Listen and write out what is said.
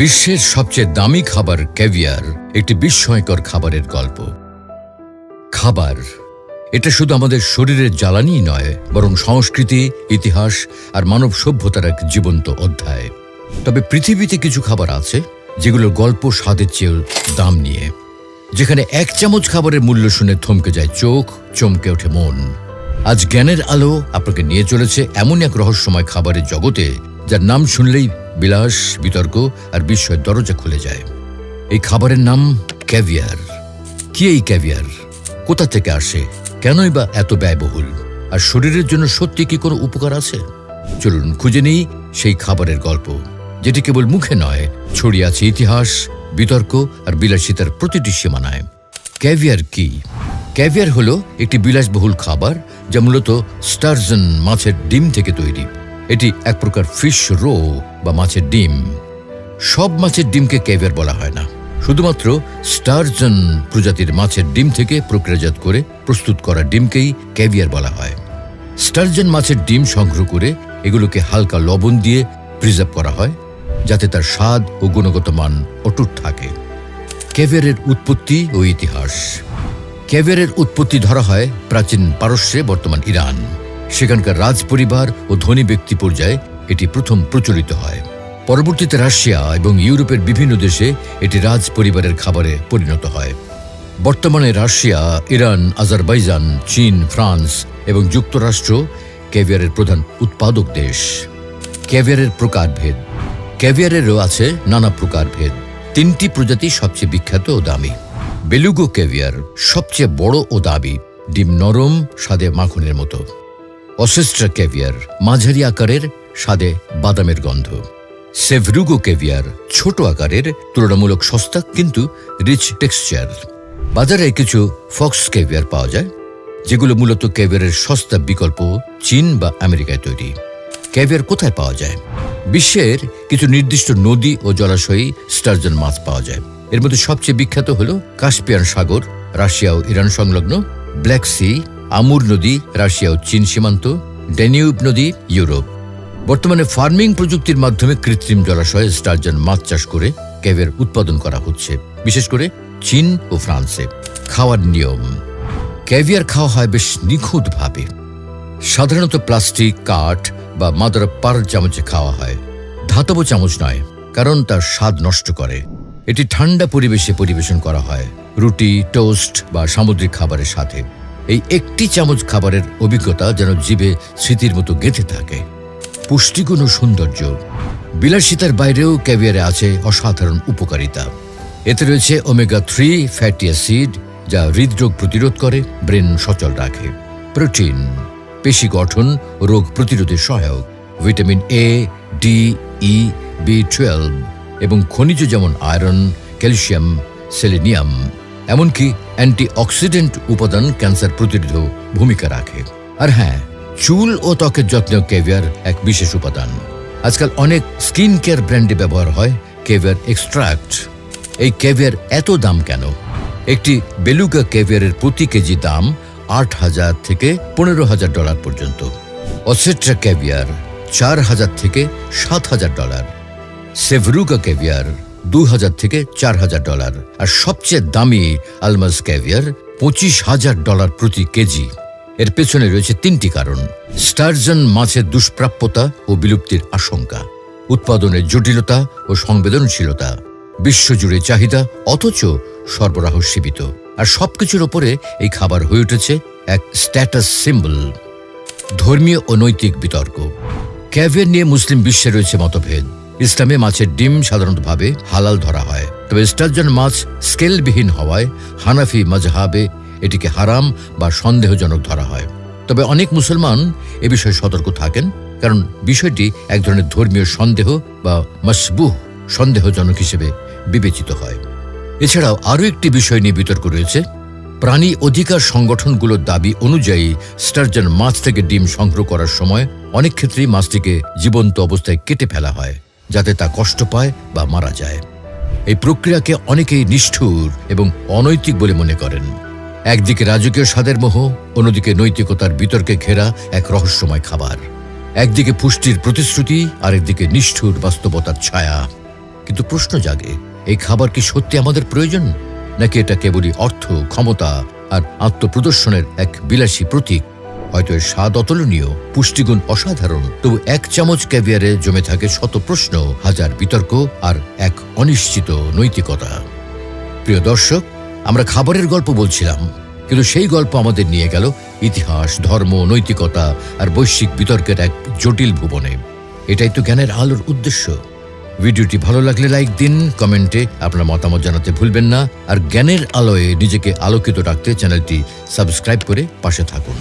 বিশ্বের সবচেয়ে দামি খাবার ক্যাভিয়ার, একটি বিস্ময়কর খাবারের গল্প। খাবার, এটা শুধু আমাদের শরীরের জ্বালানি নয়, বরং সংস্কৃতি, ইতিহাস আর মানব সভ্যতার এক জীবন্ত অধ্যায়। তবে পৃথিবীতে কিছু খাবার আছে, যেগুলোর গল্প স্বাদের চেয়েও দাম নিয়ে, যেখানে এক চামচ খাবারের মূল্য শুনে থমকে যায় চোখ, চমকে ওঠে মন। আজ জ্ঞানের আলো আপনাকে নিয়ে চলেছে এমন এক রহস্যময় খাবারের জগতে, যার নাম শুনলেই বিলাস, বিতর্ক আর বিস্ময়ের দরজা খুলে যায়। এই খাবারের নাম ক্যাভিয়ার। কি এই ক্যাভিয়ার? কোথা থেকে আসে? কেনই বা এত ব্যয়বহুল? আর শরীরের জন্য সত্যি কি কোনো উপকার আছে? চলুন খুঁজে নেই সেই খাবারের গল্প, যেটি কেবল মুখে নয়, ছড়িয়ে আছে ইতিহাস, বিতর্ক আর বিলাসিতার প্রতিটি সীমানায়। ক্যাভিয়ার কি? ক্যাভিয়ার হলো একটি বিলাসবহুল খাবার যা মূলত স্টারজন মাছের ডিম থেকে তৈরি। এটি এক প্রকার ফিশ রো বা মাছের ডিম। সব মাছের ডিমকে ক্যাভিয়ার বলা হয় না। শুধুমাত্র স্টারজন প্রজাতির মাছের ডিম থেকে প্রক্রিয়াজাত করে প্রস্তুত করা ডিমকেই ক্যাভিয়ার বলা হয়। স্টারজন মাছের ডিম সংগ্রহ করে এগুলোকে হালকা লবণ দিয়ে প্রিজার্ভ করা হয়, যাতে তার স্বাদ ও গুণগত মান অটুট থাকে। ক্যাভিয়ারের উৎপত্তি ও ইতিহাস। ক্যাভিয়ারের উৎপত্তি ধরা হয় প্রাচীন পারস্যে, বর্তমান ইরান। সেখানকার রাজ পরিবার ও ধনী ব্যক্তি পর্যায়ে এটি প্রথম প্রচলিত হয়। পরবর্তীতে রাশিয়া এবং ইউরোপের বিভিন্ন দেশে এটি রাজ পরিবারের খাবারে পরিণত হয়। বর্তমানে রাশিয়া, ইরান, আজারবাইজান, চীন, ফ্রান্স এবং যুক্তরাষ্ট্র ক্যাভিয়ারের প্রধান উৎপাদক দেশ। ক্যাভিয়ারের প্রকারভেদ ক্যাভিয়ারেরও আছে নানা প্রকারভেদ তিনটি প্রজাতি সবচেয়ে বিখ্যাত ও দামি। বেলুগো ক্যাভিয়ার সবচেয়ে বড় ও দাবি ডিম নরম, স্বাদে মাখনের মতো। অসেস্ট্রা ক্যাভিয়ার মাঝারি আকারের, স্বাদে বাদামের গন্ধ। সেভরুগো ক্যাভিয়ার ছোট আকারের, তুলনামূলক সস্তা কিন্তু রিচ টেক্সচার বাজারে কিছু ফক্স ক্যাভিয়ার পাওয়া যায়, যেগুলো মূলত ক্যাভিয়ারের সস্তা বিকল্প চীন বা আমেরিকায় তৈরি। ক্যাভিয়ার কোথায় পাওয়া যায়? বিশ্বের কিছু নির্দিষ্ট নদী ও জলাশয়ে স্টারজন মাছ পাওয়া যায়। এর মধ্যে সবচেয়ে বিখ্যাত হল কাস্পিয়ান সাগর, রাশিয়া ও ইরান সংলগ্ন ব্ল্যাক সি আমুর নদী, রাশিয়া ও চীন সীমান্ত, ডেনিউব নদী, ইউরোপ। বর্তমানে ফার্মিং প্রযুক্তির মাধ্যমে কৃত্রিম জলাশয়ে স্টারজন মাছ চাষ করে ক্যাভিয়ার উৎপাদন করা হচ্ছে, বিশেষ করে চীন ও ফ্রান্সে। খাওয়ার নিয়ম। ক্যাভিয়ার খাওয়া হয় বেশ নিখুঁতভাবে। সাধারণত প্লাস্টিক, কাঠ বা মাদার পার চামচে খাওয়া হয়। ধাতব চামচ নয়, কারণ তার স্বাদ নষ্ট করে। এটি ঠান্ডা পরিবেশে পরিবেশন করা হয়, রুটি, টোস্ট বা সামুদ্রিক খাবারের সাথে। এই একটি চামচ খাবারের অভিজ্ঞতা যেন জীবে স্মৃতির মতো গেঁথে থাকে। পুষ্টিগুণ ও সৌন্দর্য। বিলাসিতার বাইরেও ক্যাভিয়ারে আছে অসাধারণ উপকারিতা। এতে রয়েছে ওমেগা থ্রি ফ্যাটি অ্যাসিড যা হৃদরোগ প্রতিরোধ করে, ব্রেন সচল রাখে। প্রোটিন, পেশি গঠন, রোগ প্রতিরোধে সহায়ক। Vitamin A D E B twelve এবং খনিজ যেমন আয়রন, ক্যালসিয়াম, সেলেনিয়াম। এমনকি অ্যান্টিঅক্সিডেন্ট উপাদান ক্যান্সার প্রতিরোধ ভূমিকা রাখে। আর হ্যাঁ চুল ও ত্বকের যত্ন কেভিয়ার এক বিশেষ উপাদান। আজকাল অনেক স্কিন কেয়ার ব্র্যান্ডে ব্যবহার হয় কেভিয়ার এক্সট্রাক্ট। এই কেভিয়ার এত দাম কেন? একটি বেলুগা কেভিয়ারের প্রতি কেজি দাম আট হাজার থেকে পনেরো হাজার ডলার পর্যন্ত। অসেট্রা ক্যাভিয়ার চার হাজার থেকে সাত হাজার ডলার। সেভরুগা ক্যাভিয়ার দু হাজার থেকে চার হাজার ডলার। আর সবচেয়ে দামি আলমাস ক্যাভিয়ার পঁচিশ হাজার ডলার প্রতি কেজি। এর পেছনে রয়েছে তিনটি কারণ। স্টারজন মাছের দুষ্প্রাপ্যতা ও বিলুপ্তির আশঙ্কা। উৎপাদনের জটিলতা ও সংবেদনশীলতা। বিশ্বজুড়ে চাহিদা অথচ সরবরাহ সীমিত। আর সবকিছুর ওপরে এই খাবার হয়ে উঠেছে এক স্ট্যাটাস সিম্বল ধর্মীয় ও নৈতিক বিতর্ক। ক্যাভিয়ার নিয়ে মুসলিম বিশ্বে রয়েছে মতভেদ। ইসলামে মাছের ডিম সাধারণতভাবে হালাল ধরা হয়। তবে স্টারজন মাছ স্কেলবিহীন হওয়ায় হানাফি মজহাবে এটিকে হারাম বা সন্দেহজনক ধরা হয়। তবে অনেক মুসলমান এ বিষয়ে সতর্ক থাকেন, কারণ বিষয়টি এক ধরনের ধর্মীয় সন্দেহ বা মসবুহ সন্দেহজনক হিসেবে বিবেচিত হয়। এছাড়াও আরও একটি বিষয় নিয়ে বিতর্ক রয়েছে। প্রাণী অধিকার সংগঠনগুলোর দাবি অনুযায়ী স্টারজন মাছ থেকে ডিম সংগ্রহ করার সময় অনেক ক্ষেত্রেই মাছটিকে জীবন্ত অবস্থায় কেটে ফেলা হয়। যাতে তা কষ্ট পায় বা মারা যায়। এই প্রক্রিয়াকে অনেকেই নিষ্ঠুর এবং অনৈতিক বলে মনে করেন। একদিকে রাজকীয় স্বাদের মোহ, অন্যদিকে নৈতিকতার বিতর্কে ঘেরা এক রহস্যময় খাবার। একদিকে পুষ্টির প্রতিশ্রুতি, আরেকদিকে নিষ্ঠুর বাস্তবতার ছায়া। কিন্তু প্রশ্ন জাগে, এই খাবার কি সত্যি আমাদের প্রয়োজন? নাকি এটা কেবলই অর্থ, ক্ষমতা আর আত্মপ্রদর্শনের এক বিলাসী প্রতীক? হয়তো এর স্বাদ অতুলনীয়, পুষ্টিগুণ অসাধারণ। তবু এক চামচ ক্যাভিয়ারে জমে থাকে শত প্রশ্ন, হাজার বিতর্ক আর এক অনিশ্চিত নৈতিকতা। প্রিয় দর্শক, আমরা খাবারের গল্প বলছিলাম, কিন্তু সেই গল্প আমাদের নিয়ে গেল ইতিহাস, ধর্ম, নৈতিকতা আর বৈশ্বিক বিতর্কের এক জটিল ভুবনে। এটাই তো জ্ঞানের আলোর উদ্দেশ্য। ভিডিওটি ভালো লাগলে লাইক দিন, কমেন্টে আপনার মতামত জানাতে ভুলবেন না, আর জ্ঞানের আলোয় নিজেকে আলোকিত রাখতে চ্যানেলটি সাবস্ক্রাইব করে পাশে থাকুন।